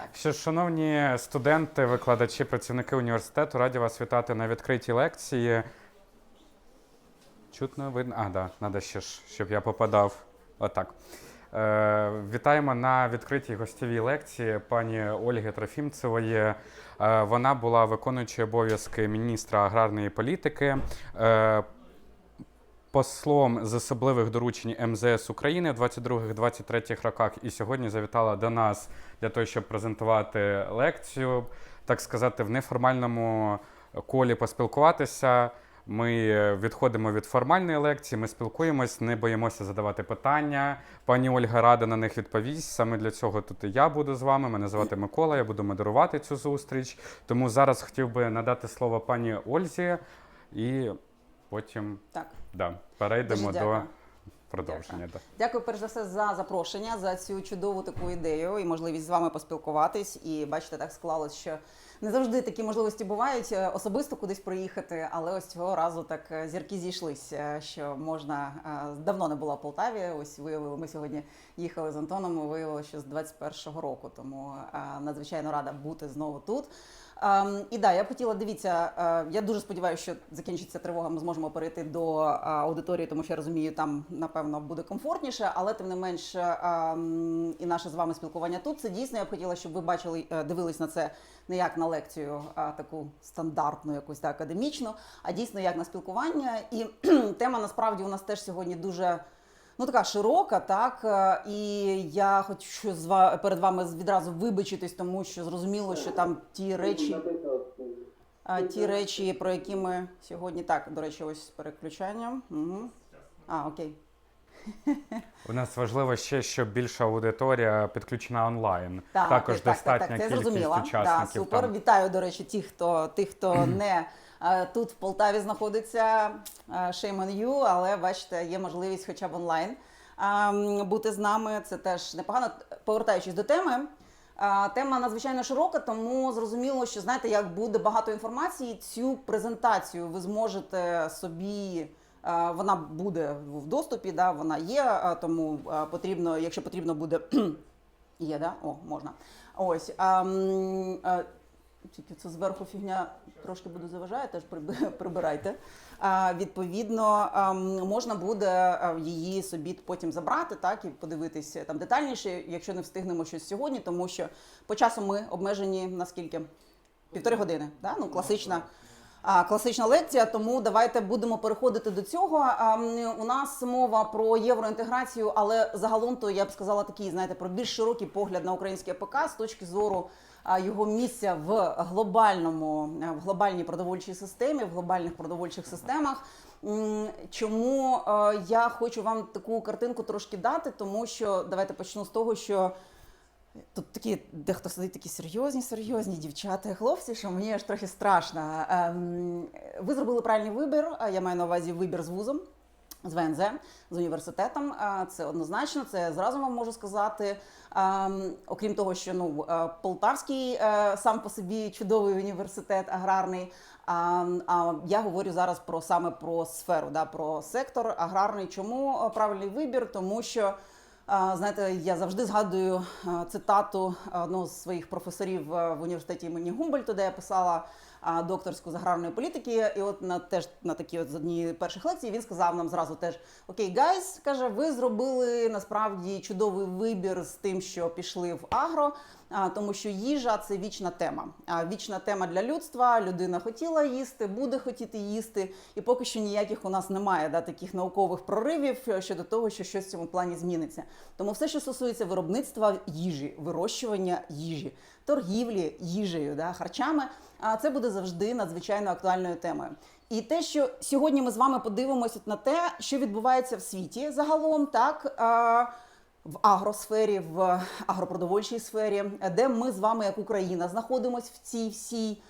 Так. Що, шановні студенти, викладачі, працівники університету, раді вас вітати на відкритій лекції. Чутно видно? А, да, треба ще ж, щоб я попадав. Отак. Е, вітаємо на відкритій гостєвій лекції пані Ольги Трофімцевої. Е, вона була виконуючою обов'язки міністра аграрної політики. Е, послом з особливих доручень МЗС України в 22-23 роках і сьогодні завітала до нас для того, щоб презентувати лекцію, так сказати, в неформальному колі поспілкуватися. Ми відходимо від формальної лекції, ми спілкуємось, не боїмося задавати питання. Пані Ольга рада на них відповість. Саме для цього тут я буду з вами. Мене звати Микола, я буду модерувати цю зустріч. Тому зараз хотів би надати слово пані Ользі і потім Так. Да, перейдемо Дуже до дякую. продовження. Да. Дякую перш за все за запрошення, за цю чудову таку ідею і можливість з вами поспілкуватись. І бачите, так склалось, що не завжди такі можливості бувають е, особисто кудись проїхати, але ось цього разу так е, зірки зійшлись, е, що можна давно не була в Полтаві. Ось виявили, ми сьогодні їхали з Антоном. і Виявилося, що з 21-го року, тому надзвичайно рада бути знову тут. Ем, і да, я б хотіла дивіться. Е, я дуже сподіваюся, що закінчиться тривога. Ми зможемо перейти до е, аудиторії, тому що я розумію, там напевно буде комфортніше, але тим не менш, ем, і наше з вами спілкування тут. Це дійсно. Я б хотіла, щоб ви бачили, е, дивились на це не як на лекцію, а таку стандартну, якусь та академічну, а дійсно як на спілкування. І тема насправді у нас теж сьогодні дуже. Ну, така широка, так е, і я хочу з ва- перед вами відразу вибачитись, тому що зрозуміло, що там ті речі, а, ті речі, про які ми сьогодні так, до речі, ось з переключанням. Угу. А, окей. У нас важливо ще, щоб більша аудиторія підключена онлайн. Так, Також так, достатня так, так, це кількість зрозуміло. Да, супер. там. Вітаю, до речі, тих, хто тих, хто не е, тут в Полтаві знаходиться. Shame on you, але бачите, є можливість хоча б онлайн бути з нами. Це теж непогано. Повертаючись до теми. Тема надзвичайно широка, тому зрозуміло, що знаєте, як буде багато інформації, цю презентацію ви зможете собі. Вона буде в доступі, да, вона є, тому потрібно, якщо потрібно буде Є, да? О, можна. Ось. Тільки це зверху фігня трошки буде заважає, теж приби- прибирайте. А, відповідно, а, можна буде її собі потім забрати, так, і подивитися там детальніше, якщо не встигнемо щось сьогодні, тому що по часу ми обмежені наскільки? Півтори години. Да? Ну, класична. Класична лекція, тому давайте будемо переходити до цього. А, у нас мова про євроінтеграцію, але загалом то я б сказала такий, знаєте, про більш широкий погляд на українське АПК з точки зору його місця в глобальному е, в глобальній продовольчій системі, в глобальних продовольчих системах. Чому е, я хочу вам таку картинку трошки дати, тому що давайте почну з того, що. Тут такі, дехто сидить такі серйозні, серйозні дівчата хлопці, що мені аж трохи страшно. Ем, Ви зробили правильний вибір. Я маю на увазі вибір з вузом, з ВНЗ, з університетом. Це однозначно, це зразу вам можу сказати. Ем, Окрім того, що ну е, Полтавський е, сам по собі чудовий університет аграрний. А, а я говорю зараз про саме про сферу, да, про сектор аграрний. Чому е, правильний вибір? Тому що. Знаєте, я завжди згадую цитату одного з своїх професорів е, в університеті імені Гумбольта, де я писала докторську з політики. І от на теж на такі от з однієї перших лекцій він сказав нам зразу теж: Окей, гайз, каже, ви зробили насправді чудовий вибір з тим, що пішли в агро. Тому що їжа це вічна тема. Вічна тема для людства. Людина хотіла їсти, буде хотіти їсти, і поки що ніяких у нас немає да, таких наукових проривів е, щодо того, що щось в цьому плані зміниться. Тому все, що стосується виробництва їжі, вирощування їжі, торгівлі їжею, да, харчами, це буде завжди надзвичайно актуальною темою. І те, що сьогодні ми з вами подивимося на те, що відбувається в світі загалом, так. В агросфері, в агропродовольчій сфері, де ми з вами, як Україна, знаходимося в цій всій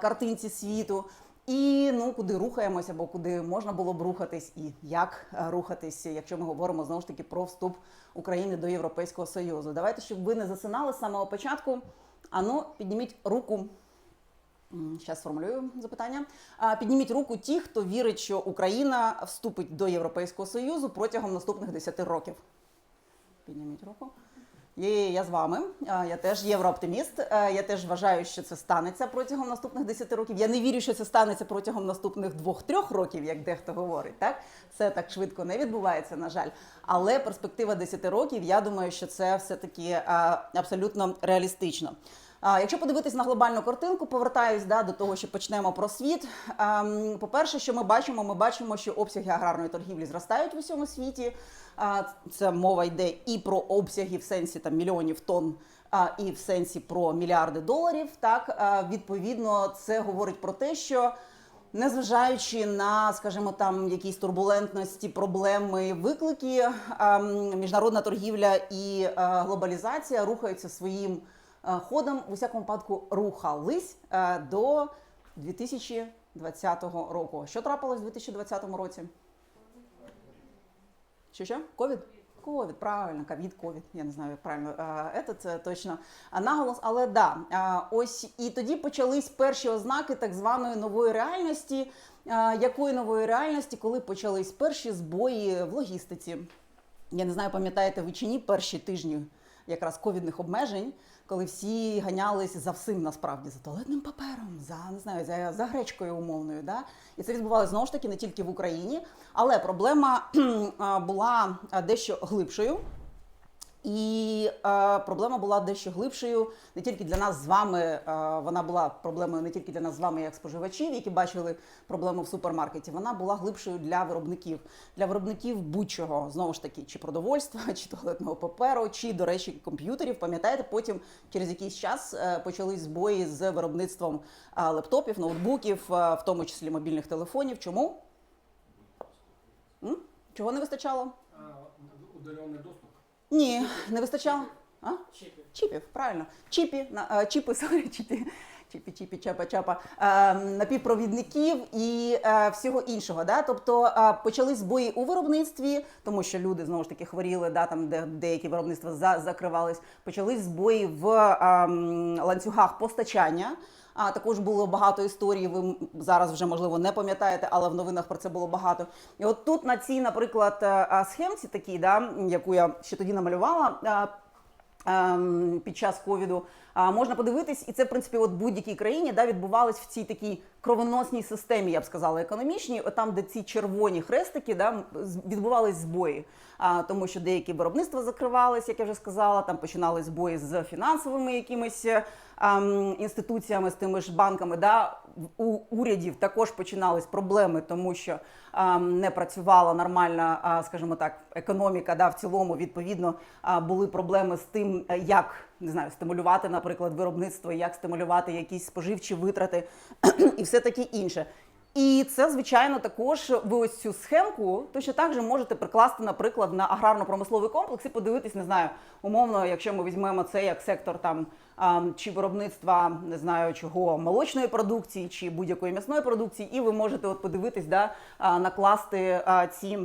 картинці світу. І ну куди рухаємося, або куди можна було б рухатись, і як а, рухатись, якщо ми говоримо знову ж таки про вступ України до Європейського Союзу. Давайте, щоб ви не засинали з самого початку. Ану, підніміть руку. Зараз сформулюю запитання. Підніміть руку ті, хто вірить, що Україна вступить до Європейського Союзу протягом наступних 10 років. Підніміть руку. І я з вами. Я теж єврооптиміст. Я теж вважаю, що це станеться протягом наступних 10 років. Я не вірю, що це станеться протягом наступних 2-3 років, як дехто говорить. Так це так швидко не відбувається, на жаль. Але перспектива 10 років, я думаю, що це все таки абсолютно реалістично. А, Якщо подивитись на глобальну картинку, повертаюсь да, до того, що почнемо про світ. Ем, По-перше, що ми бачимо, ми бачимо, що обсяги аграрної торгівлі зростають в усьому світі. А, Це мова йде і про обсяги в сенсі там мільйонів тонн, і в сенсі про мільярди доларів. Так відповідно, це говорить про те, що Незважаючи на, скажімо, там якісь турбулентності, проблеми, виклики, ем, міжнародна торгівля і е, глобалізація рухаються своїм ходом, в усякому випадку рухались е, до 2020 року. Що трапилось у 2020 році? Що що? Ковід? Ковід, правильно, ковід, ковід. Я не знаю, як правильно е, це, це точно наголос. Але да, е, ось і тоді почались перші ознаки так званої нової реальності. Е, Якої нової реальності, коли почались перші збої в логістиці? Я не знаю, пам'ятаєте ви чи ні перші тижні якраз ковідних обмежень, коли всі ганялись за всім насправді за туалетним папером, за не знаю, за, за гречкою умовною. Да? І це відбувалося знову ж таки не тільки в Україні, але проблема була дещо глибшою. І е, проблема була дещо глибшою не тільки для нас з вами. Е, вона була проблемою не тільки для нас з вами, як споживачів, які бачили проблему в супермаркеті. Вона була глибшою для виробників, для виробників будь-чого знову ж таки, чи продовольства, чи туалетного паперу, чи, до речі, комп'ютерів. Пам'ятаєте, потім через якийсь час е, почались збої з виробництвом е, лептопів, ноутбуків, е, в тому числі мобільних телефонів. Чому? М? Чого не вистачало? А, доступ. Ні, не вистачало. А? Чипы. Чіпів, правильно. Чіпі, на, е, чіпи, сорі, чіпі, чіпі, чіпі, чапа, чапа, е, напівпровідників і е, всього іншого. Да? Тобто е, почались збої у виробництві, тому що люди знову ж таки хворіли, да, там, де деякі виробництва за, закривались. Почались збої в е, м, ланцюгах постачання. А також було багато історій. Ви зараз вже можливо не пам'ятаєте, але в новинах про це було багато. І от тут на цій, наприклад, е, схемці такій, да, яку я ще тоді намалювала. ем, під час ковіду. Можна подивитись, і це в принципі от будь-якій країні да, відбувалось в цій такій кровоносній системі, я б сказала, економічній, от там, де ці червоні хрестики, да, відбувались збої. А, тому що деякі виробництва закривались, як я вже сказала, там починали збої з фінансовими якимись е, інституціями, з тими ж банками. Да. У урядів також починались проблеми, тому що не працювала нормальна, скажімо так, економіка. Да, в цілому, відповідно, були проблеми з тим, е, як не знаю, стимулювати, наприклад, виробництво, як стимулювати якісь споживчі витрати і все таке інше. І це, звичайно, також ви ось цю схемку точно так же можете прикласти, наприклад, на аграрно-промисловий комплекс і подивитись, не знаю, умовно, якщо ми візьмемо це як сектор там чи виробництва, не знаю чого, молочної продукції чи будь-якої м'ясної продукції, і ви можете от подивитись, да, накласти ці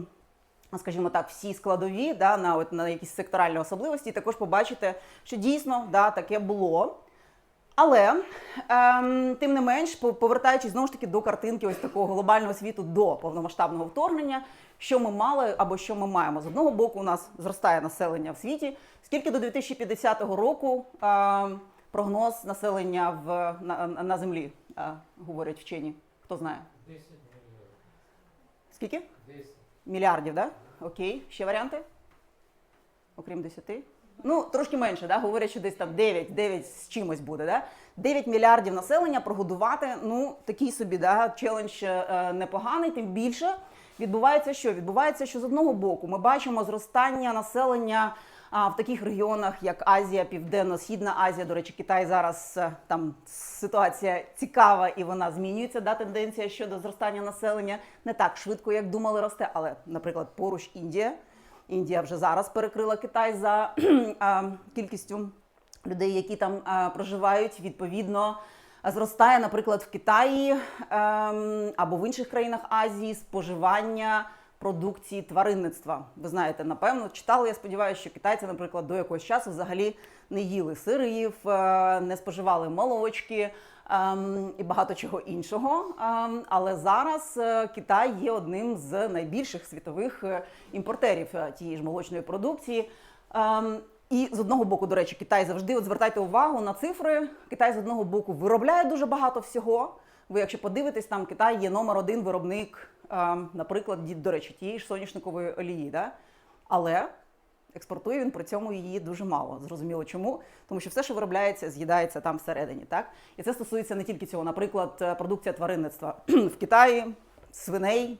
скажімо так, всі складові да, на, от, на якісь секторальні особливості, і також побачите, що дійсно да, таке було. Але ем, тим не менш, повертаючись знову ж таки до картинки ось такого глобального світу до повномасштабного вторгнення, що ми мали або що ми маємо. З одного боку, у нас зростає населення в світі. Скільки до 2050 року ем, прогноз населення в, на, на землі, е, говорять вчені? Хто знає? 10 миллионов. Скільки? 10. Мільярдів, да? Окей. Ще варіанти? Окрім 10? Ну, трошки менше, да? говорять, що десь там 9, 9 з чимось буде. Да? 9 мільярдів населення прогодувати, ну, такий собі да? челендж е, непоганий, тим більше. Відбувається що? Відбувається, що з одного боку ми бачимо зростання населення а, в таких регіонах, як Азія, Південно-Східна Азія. До речі, Китай зараз е, там ситуація цікава і вона змінюється. Да, тенденція щодо зростання населення не так швидко, як думали, росте. Але, наприклад, поруч Індія. Індія вже зараз перекрила Китай за кількістю людей, які там проживають. Відповідно, зростає, наприклад, в Китаї ем, або в інших країнах Азії споживання продукції тваринництва. Ви знаєте, напевно, читали, я сподіваюся, що китайці, наприклад, до якогось часу взагалі не їли сирів, е, не споживали молочки. ем, І багато чого іншого. Ем, Але зараз е, Китай є одним з найбільших світових е, імпортерів тієї ж молочної продукції. Ем, І з одного боку, до речі, Китай завжди от звертайте увагу на цифри. Китай з одного боку виробляє дуже багато всього. Ви, якщо подивитесь, там Китай є номер один виробник, наприклад, до речі, тієї ж соняшникової олії. Да? Але експортує він при цьому її дуже мало. Зрозуміло чому? Тому що все, що виробляється, з'їдається там всередині. Так? І це стосується не тільки цього. Наприклад, е, продукція тваринництва в Китаї, свиней,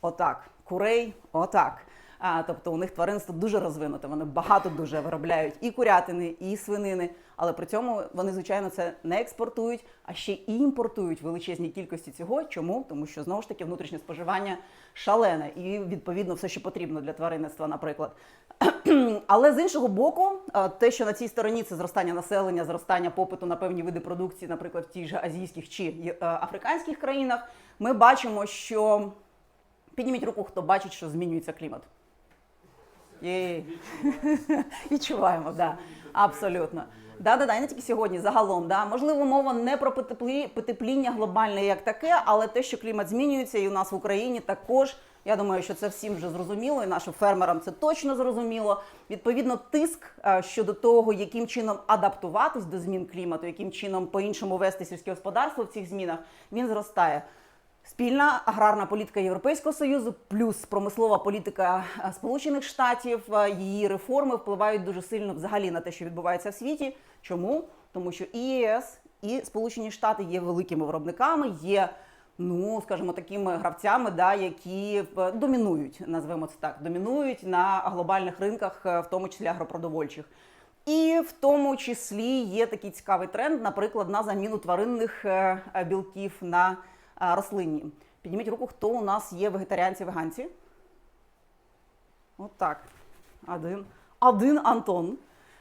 отак, курей, отак. А, тобто у них тваринство дуже розвинуте. Вони багато дуже виробляють і курятини, і свинини. Але при цьому вони, звичайно, це не експортують, а ще і імпортують величезні кількості цього. Чому? Тому що знову ж таки внутрішнє споживання шалене і відповідно все, що потрібно для тваринництва, наприклад. Але з іншого боку, те, що на цій стороні це зростання населення, зростання попиту на певні види продукції, наприклад, в тих же азійських чи е, африканських країнах, ми бачимо, що підніміть руку, хто бачить, що змінюється клімат. Є. Відчуваємо, да. Абсолютно. Да, да, да, і не тільки сьогодні, загалом. Да. Можливо, мова не про потеплі- потепління глобальне як таке, але те, що клімат змінюється, і у нас в Україні також. Я думаю, що це всім вже зрозуміло, і нашим фермерам це точно зрозуміло. Відповідно, тиск е, щодо того, яким чином адаптуватись до змін клімату, яким чином по-іншому вести сільське господарство в цих змінах, він зростає. Спільна аграрна політика Європейського союзу, плюс промислова політика е, Сполучених Штатів, е, її реформи впливають дуже сильно взагалі на те, що відбувається в світі. Чому? Тому що і ЄС, і Сполучені Штати є великими виробниками, є, ну скажімо, такими гравцями, да, які домінують, назвемо це так, домінують на глобальних ринках, е, в тому числі агропродовольчих. І в тому числі є такий цікавий тренд, наприклад, на заміну тваринних білків на рослинні. Підніміть руку, хто у нас є вегетаріанці-веганці. От так. Один. Один Антон.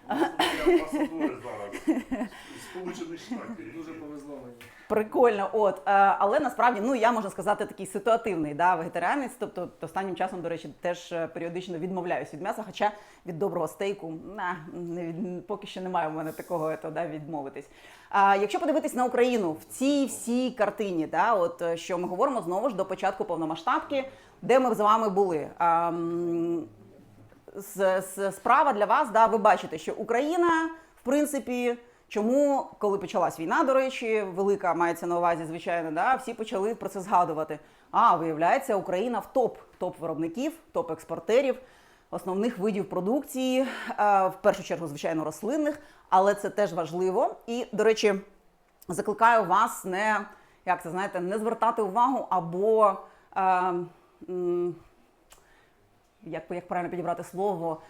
Амбасадори зараз Сполучених Штатів. Дуже повезло мені. Прикольно, от е, але насправді ну я можу сказати такий ситуативний да, вегетаріанець. Тобто останнім часом, до речі, теж е, періодично відмовляюсь від м'яса, хоча від доброго стейку на, не від, поки що немає в мене такого ето, да, відмовитись. А якщо подивитись на Україну в цій всій картині, да, от е, що ми говоримо знову ж до початку повномасштабки, де ми з вами були. А, справа для вас, да, ви бачите, що Україна, в принципі, чому, коли почалась війна, до речі, велика мається на увазі, звичайно, да, всі почали про це згадувати. А, виявляється, Україна в топ, топ виробників, топ експортерів, основних видів продукції, е, в першу чергу, звичайно, рослинних, але це теж важливо. І, до речі, закликаю вас не, як це знаєте, не звертати увагу або. Е, як, як правильно підібрати слово.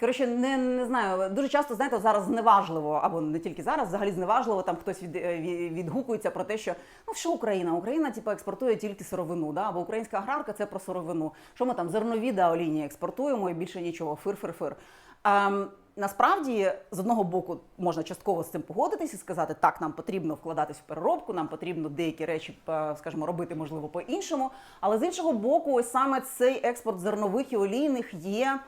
Коротше, не, не знаю. Дуже часто, знаєте, зараз зневажливо, або не тільки зараз, взагалі зневажливо, там хтось від, е, від- відгукується про те, що ну що Україна? Україна типу, експортує тільки сировину, да? або українська аграрка це про сировину. Що ми там зернові да, олійні експортуємо і більше нічого. Фир-фир-фир. Насправді, з одного боку, можна частково з цим погодитись і сказати, так, нам потрібно вкладатись в переробку, нам потрібно деякі речі, е, скажімо, робити можливо по-іншому. Але з іншого боку, ось саме цей експорт зернових і олійних є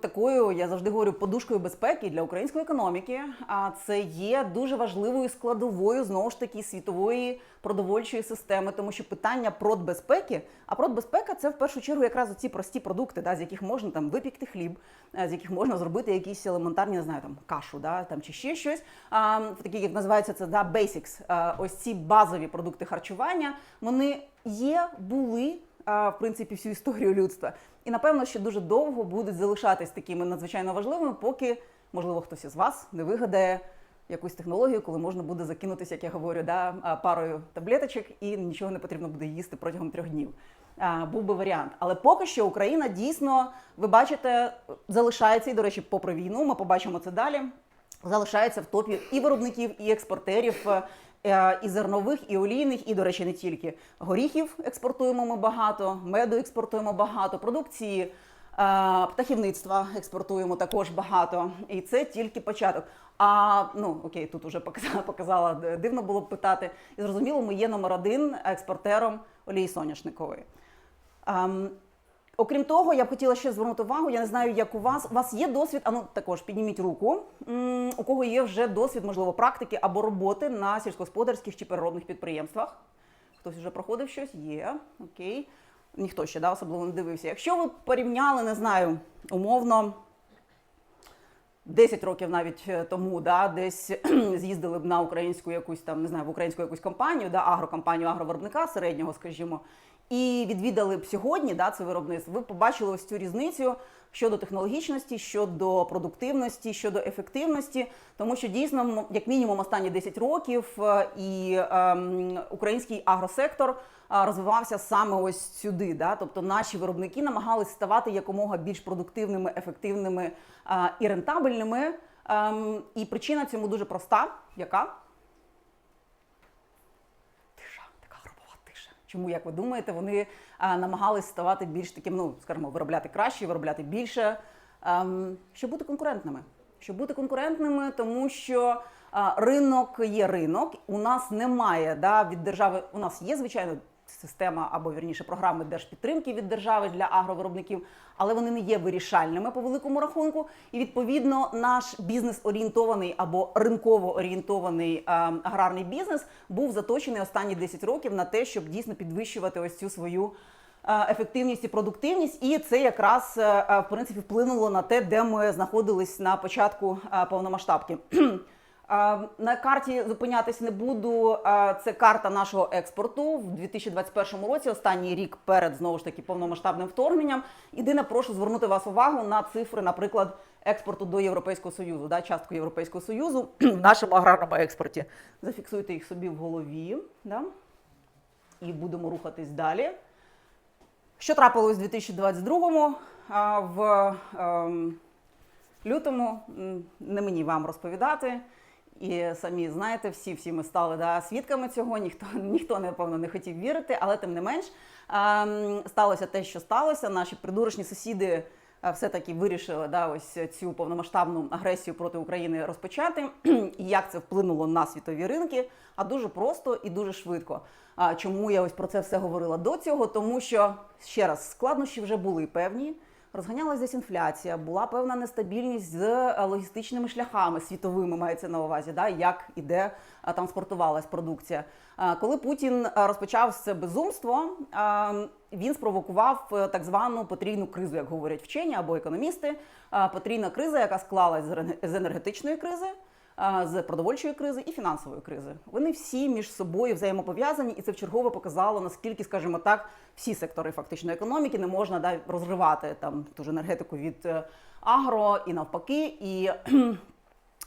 такою, я завжди говорю, подушкою безпеки для української економіки. А це є дуже важливою складовою знову ж таки світової продовольчої системи, тому що питання продбезпеки, а продбезпека це в першу чергу якраз ці прості продукти, да, з яких можна там випікти хліб, е, з яких можна зробити якісь елементарні, не знаю, там кашу, да, там чи ще щось. А, такі, як називається це да, basics. А, ось ці базові продукти харчування, вони є, були а, в принципі всю історію людства. І напевно, що дуже довго будуть залишатись такими надзвичайно важливими, поки можливо хтось із вас не вигадає якусь технологію, коли можна буде закинутися, як я говорю, да, парою таблеточок і нічого не потрібно буде їсти протягом трьох днів. А, був би варіант. Але поки що Україна дійсно, ви бачите, залишається і, до речі, попри війну, ми побачимо це далі. Залишається в топі і виробників, і експортерів, і зернових, і олійних, і, до речі, не тільки горіхів експортуємо ми багато, меду експортуємо багато, продукції е, птахівництва експортуємо також багато. І це тільки початок. А ну окей, тут уже показала, показала дивно було б питати. І зрозуміло, ми є номер один експортером олії соняшникової. Окрім того, я б хотіла ще звернути увагу. Я не знаю, як у вас. У вас є досвід, а ну також підніміть руку. У кого є вже досвід, можливо, практики або роботи на сільськогосподарських чи переробних підприємствах? Хтось вже проходив щось? Є. Окей. Ніхто ще да, особливо не дивився. Якщо ви порівняли, не знаю, умовно 10 років навіть е, тому, да, десь з'їздили б на українську якусь там, не знаю, в українську якусь компанію, да, агрокомпанію агровиробника середнього, скажімо, і відвідали б сьогодні да, це виробництво, ви побачили ось цю різницю щодо технологічності, щодо продуктивності, щодо ефективності, тому що дійсно, як мінімум, останні 10 років е, і ем, український агросектор розвивався саме ось сюди. Да? Тобто наші виробники намагались ставати якомога більш продуктивними, ефективними а, і рентабельними. Ем, і причина цьому дуже проста. Яка? Чому, як ви думаєте, вони намагались ставати більш таким, ну скажімо, виробляти краще, виробляти більше, ем, щоб бути конкурентними. Щоб бути конкурентними, тому що ринок є ринок. У нас немає да, від держави. У нас є звичайно система або вірніше програми держпідтримки від держави для агровиробників, але вони не є вирішальними по великому рахунку. І відповідно наш бізнес орієнтований або ринково орієнтований е, аграрний бізнес був заточений останні 10 років на те, щоб дійсно підвищувати ось цю свою. е, Ефективність і продуктивність, і це якраз е, в принципі вплинуло на те, де ми знаходились на початку повномасштабки. На карті зупинятись не буду. Це карта нашого експорту в 2021 році, останній рік перед знову ж таки повномасштабним вторгненням. Єдине, прошу звернути вас увагу на цифри, наприклад, експорту до Європейського Союзу, да, частку Європейського Союзу в нашому аграрному експорті. Зафіксуйте їх собі в голові. Да? І будемо рухатись далі. Що трапилось у 2022-му? А, В ем, лютому не мені вам розповідати. І самі знаєте, всі всі ми стали да, свідками цього. Ніхто ніхто напевно не хотів вірити, але тим не менш ем, сталося те, що сталося. Наші придурочні сусіди е, все-таки вирішили да, ось цю повномасштабну агресію проти України розпочати. І як це вплинуло на світові ринки? А дуже просто і дуже швидко. А чому я ось про це все говорила до цього? Тому що ще раз складнощі вже були певні. Розганялась десь інфляція, була певна нестабільність з е, логістичними шляхами світовими, мається на увазі, да, як і де е, транспортувалась продукція. Е, Коли Путін розпочав це безумство, е, він спровокував так звану потрійну кризу, як говорять вчені або економісти. Потрійна криза, яка склалась з енергетичної кризи. З продовольчої кризи і фінансової кризи вони всі між собою взаємопов'язані, і це вчергове показало наскільки, скажімо так, всі сектори фактично економіки не можна да, розривати там ту ж енергетику від е, агро і навпаки. І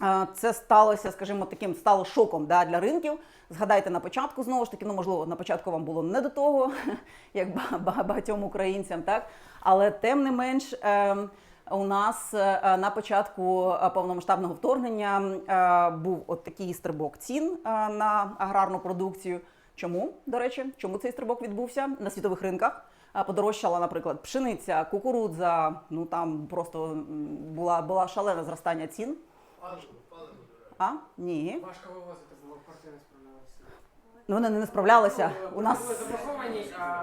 Е, Це сталося, скажімо, таким стало шоком да, для ринків. Згадайте на початку знову ж таки, ну можливо, на початку вам було не до того, як ба- ба- багатьом українцям, так але тим не менш. ем, У нас е, на початку е, повномасштабного вторгнення е, був от такий стрибок цін е, на аграрну продукцію. Чому, до речі, чому цей стрибок відбувся на світових ринках? Е, Подорожчала, наприклад, пшениця, кукурудза. Ну там просто була, була шалене зростання цін. А? Ні. Важко вивозити було, не справлялися. Ну, вони не справлялися. У нас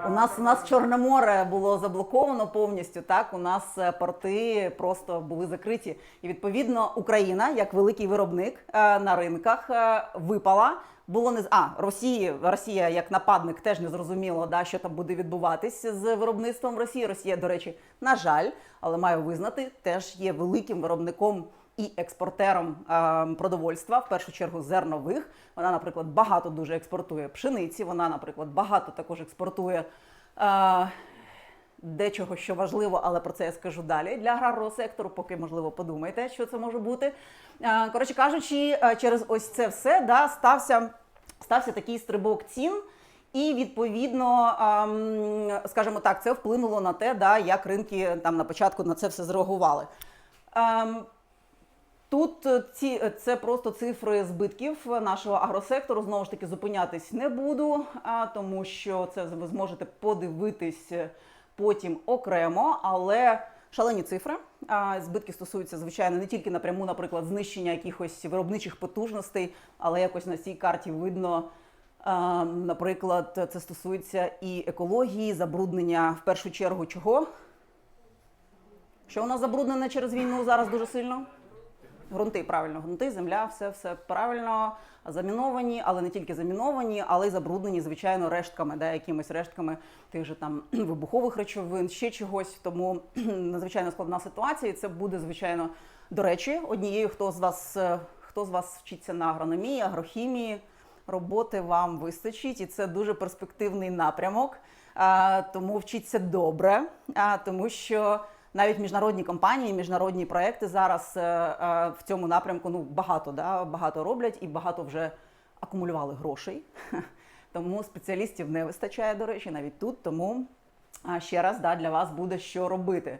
у нас у нас Чорне море було заблоковано повністю. Так у нас е, порти просто були закриті. І відповідно Україна, як великий виробник е, на ринках, е, випала. Було не а Росії, Росія як нападник теж не зрозуміло, да, що там буде відбуватись з виробництвом Росії. Росія, до речі, на жаль, але маю визнати, теж є великим виробником і експортером е, продовольства, в першу чергу зернових. Вона, наприклад, багато дуже експортує пшениці. Вона, наприклад, багато також експортує. Е, Дечого, що важливо, але про це я скажу далі для аграрного сектору, поки можливо подумайте, що це може бути. Е, Коротше кажучи, е, через ось це все да, стався, стався такий стрибок цін. І відповідно, ем, скажімо так, це вплинуло на те, да, як ринки там на початку на це все зреагували. Тут е, ці е, це просто цифри збитків нашого агросектору. Знову ж таки, зупинятись не буду, а, тому що це ви зможете подивитись е, потім окремо, але шалені цифри. Збитки стосуються, звичайно, не тільки напряму, наприклад, знищення якихось виробничих потужностей, але якось на цій карті видно. Наприклад, це стосується і екології, забруднення в першу чергу чого? Що у нас забруднене через війну зараз дуже сильно? Грунти, правильно, грунти, земля, все, все правильно заміновані, але не тільки заміновані, але й забруднені, звичайно, рештками, да, якимись рештками тих же там вибухових речовин, ще чогось. Тому надзвичайно складна ситуація, і це буде, звичайно, До речі, однією, хто з вас е, хто з вас вчиться на агрономії, агрохімії, роботи вам вистачить, і це дуже перспективний напрямок. А, Тому вчіться добре, а, тому що навіть міжнародні компанії, міжнародні проекти зараз е, е, в цьому напрямку ну багато да, багато роблять і багато вже акумулювали грошей. Тому спеціалістів не вистачає, до речі, навіть тут. Тому ще раз да, для вас буде що робити.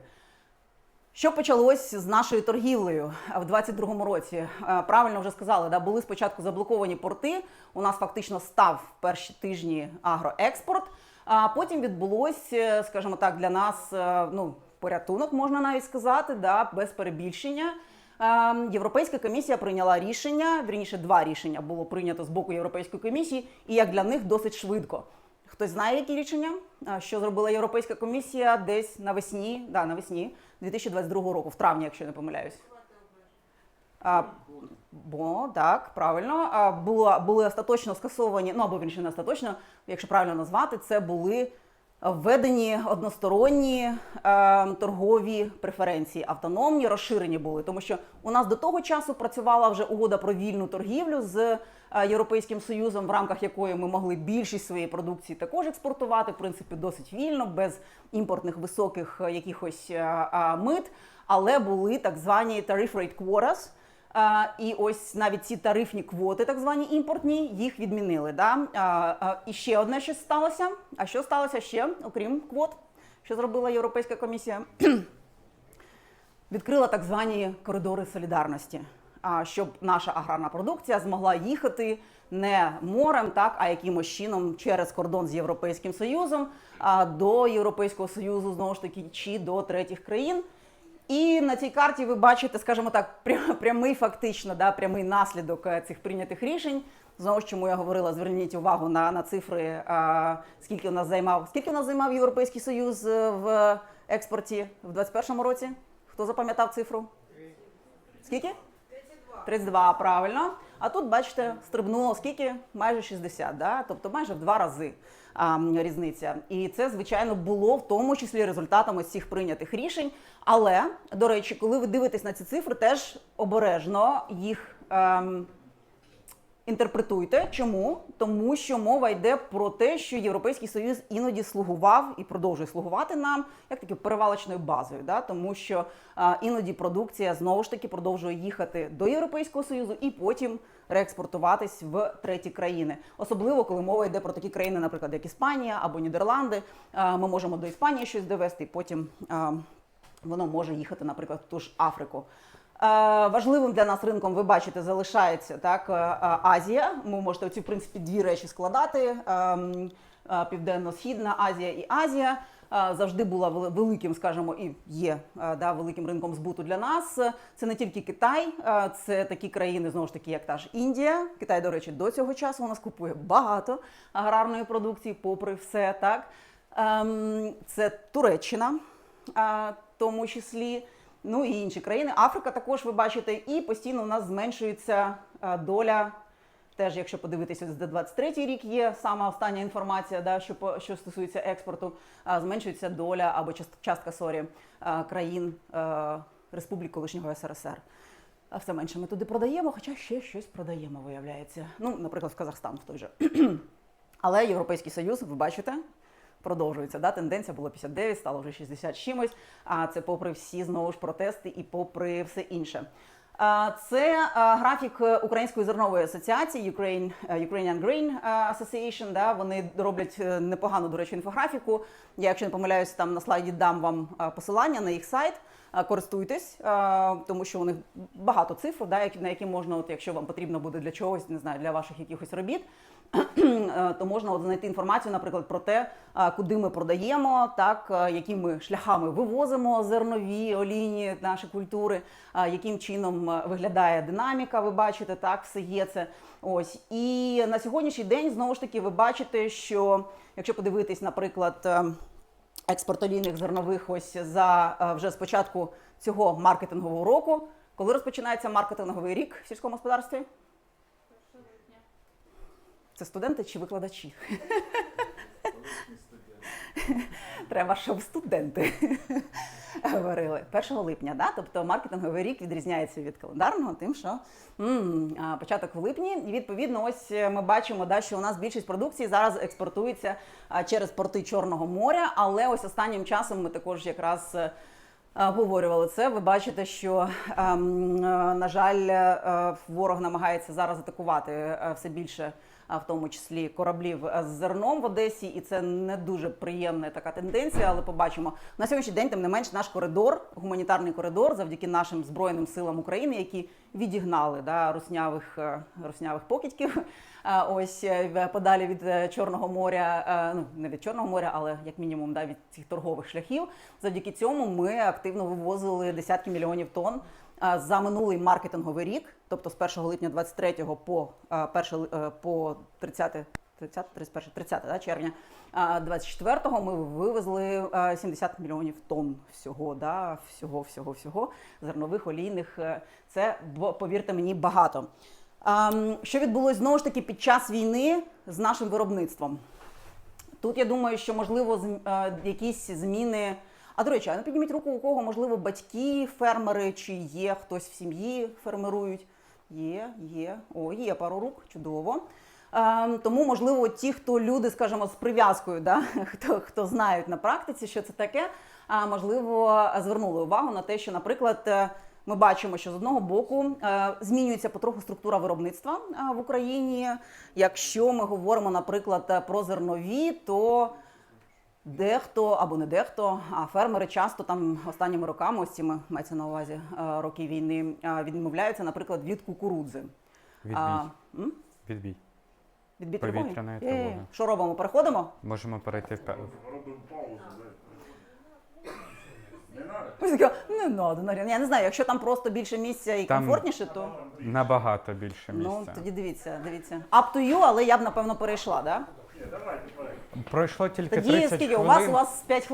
Що почалось з нашою торгівлею в 22-му році? Правильно вже сказали, да, були спочатку заблоковані порти. У нас фактично став перші тижні агроекспорт. А потім відбулось, е, скажімо так, для нас ну, порятунок, можна навіть сказати, да, без перебільшення. Е, Європейська комісія прийняла рішення, вірніше, два рішення було прийнято з боку Європейської комісії, і як для них досить швидко. Хтось знає, які рішення? Що зробила Європейська комісія десь навесні, да, навесні 2022 року, в травні, якщо не помиляюсь. А, бо так, правильно. А, було, були остаточно скасовані, ну або він ще не остаточно, якщо правильно назвати, це були введені односторонні е, торгові преференції, автономні, розширені були, тому що у нас до того часу працювала вже угода про вільну торгівлю з е, Європейським Союзом, в рамках якої ми могли більшість своєї продукції також експортувати, в принципі, досить вільно, без імпортних високих е, якихось мит, але були так звані tariff rate quotas, і ось навіть ці тарифні квоти, так звані імпортні, їх відмінили. Да? І ще одне щось сталося. А що сталося ще, окрім квот, що зробила Європейська комісія? Відкрила так звані коридори солідарності, щоб наша аграрна продукція змогла їхати не морем, так, а якимось чином через кордон з Європейським Союзом до Європейського Союзу, знову ж таки, чи до третіх країн. І на цій карті ви бачите, скажімо так, прямий фактично, да, прямий наслідок е, цих прийнятих рішень. Знову ж чому я говорила, зверніть увагу на, на цифри, а, скільки у нас займав, скільки у нас займав Європейський Союз е, в експорті в 21-му році? Хто запам'ятав цифру? Скільки? 32, правильно. А тут, бачите, стрибнуло скільки? Майже 60, да? тобто майже в два рази а, різниця. І це, звичайно, було в тому числі результатом ось цих прийнятих рішень. Але, до речі, коли ви дивитесь на ці цифри, теж обережно їх. ем, Інтерпретуйте, чому? Тому що мова йде про те, що Європейський Союз іноді слугував і продовжує слугувати нам як таки перевалочною базою, да? тому що а, іноді продукція знову ж таки продовжує їхати до Європейського Союзу і потім реекспортуватись в треті країни. Особливо коли мова йде про такі країни, наприклад, як Іспанія або Нідерланди. А, ми можемо до Іспанії щось довести, і потім а, воно може їхати, наприклад, в ту ж Африку. Е, Важливим для нас ринком, ви бачите, залишається так е, е, Азія. Ви можете ці в принципі дві речі складати: Ем, Південно-Східна Азія і Азія. Завжди була великим, скажімо, і є да, великим ринком збуту для нас. Це не тільки Китай, це такі країни, знову ж таки, як та ж Індія. Китай, до речі, до цього часу у нас купує багато аграрної продукції, попри все. Так Ем, це Туреччина, в тому числі. Ну і інші країни. Африка також ви бачите, і постійно у нас зменшується е, доля. Теж, якщо подивитися, за 23 рік є сама остання інформація, да, що що стосується експорту, зменшується доля або частка сорі е, країн е, Республік колишнього СРСР. А все менше ми туди продаємо, хоча ще щось продаємо, виявляється. Ну, наприклад, в Казахстан в той же. Але Європейський Союз, ви бачите, продовжується. Да? Тенденція була 59, стало вже 60 чимось. А це попри всі знову ж протести і попри все інше. Це графік Української зернової асоціації Ukraine, е, Ukrainian Grain е, Association. Да? Вони роблять е, непогану, до речі, інфографіку. Я, якщо не помиляюсь, там на слайді дам вам посилання на їх сайт. Користуйтесь, тому що у них багато цифр, да, на які можна, от, якщо вам потрібно буде для чогось, не знаю, для ваших якихось робіт, то можна от знайти інформацію, наприклад, про те, е, куди ми продаємо, так, е, якими шляхами вивозимо зернові, олійні наші культури, е, яким чином е, виглядає динаміка, ви бачите, так, все є це. Ось. І на сьогоднішній день, знову ж таки, ви бачите, що якщо подивитись, наприклад, е, експорт олійних зернових ось за е, вже з початку цього маркетингового року, коли розпочинається маркетинговий рік в сільському господарстві? Це студенти чи викладачі? Треба, щоб студенти. говорили 1 липня. Да? Тобто маркетинговий рік відрізняється від календарного, тим, що м, а, початок в липні. І відповідно, ось е, ми бачимо, да, що у нас більшість продукції зараз експортується через порти Чорного моря. Але ось останнім часом ми також якраз. е, Обговорювали це. Ви бачите, що ем, е, на жаль, ворог намагається зараз атакувати все більше, в тому числі кораблів з зерном в Одесі, і це не дуже приємна така тенденція. Але побачимо на сьогоднішній день, тим не менш, наш коридор, гуманітарний коридор, завдяки нашим збройним силам України, які відігнали да, руснявих е, руснявих покидьків. е, Ось е, подалі від Чорного моря, ну не від Чорного моря, але як мінімум да, від цих торгових шляхів. Завдяки цьому ми активно вивозили десятки мільйонів тонн за минулий маркетинговий рік, тобто з 1 липня 23 по, е, 1, ли- е, по 30 30, 31, 30 да, червня 24-го ми вивезли е, 70 мільйонів тонн всього, да, всього, всього, всього зернових, олійних. е, Це, повірте мені, багато. Ем, Що відбулось знову ж таки під час війни з нашим виробництвом? Тут я думаю, що можливо е, якісь зміни. А до речі, а ну підніміть руку, у кого можливо батьки, фермери, чи є хтось в сім'ї фермерують. Є, є. О, є пару рук, чудово. Ем, тому, можливо, ті, хто люди, скажімо, з прив'язкою, да? хто, хто знають на практиці, що це таке, а, можливо, звернули увагу на те, що, наприклад, е, ми бачимо, що з одного боку е, змінюється потроху структура виробництва е, в Україні. Якщо ми говоримо, наприклад, е, про зернові, то Дехто або не дехто, а фермери часто там останніми роками, ось цими мається на увазі е, роки війни, е, відмовляються, наприклад, від кукурудзи. Відбій. А, м? Відбій. Відбій Повітряної тривоги? тривоги. Що робимо? Переходимо? Можемо перейти в пе- Робимо паузу. Не треба? Ось Не надо, Наріна. Я не знаю, якщо там просто більше місця і Там- комфортніше, то набагато більше ну місця. тоді дивіться, дивіться. Up to you, але я б напевно перейшла, да? Ні, давайте, давайте. Пройшло тільки Тоді 30 скільки? хвилин. У вас у вас 5 хвилин.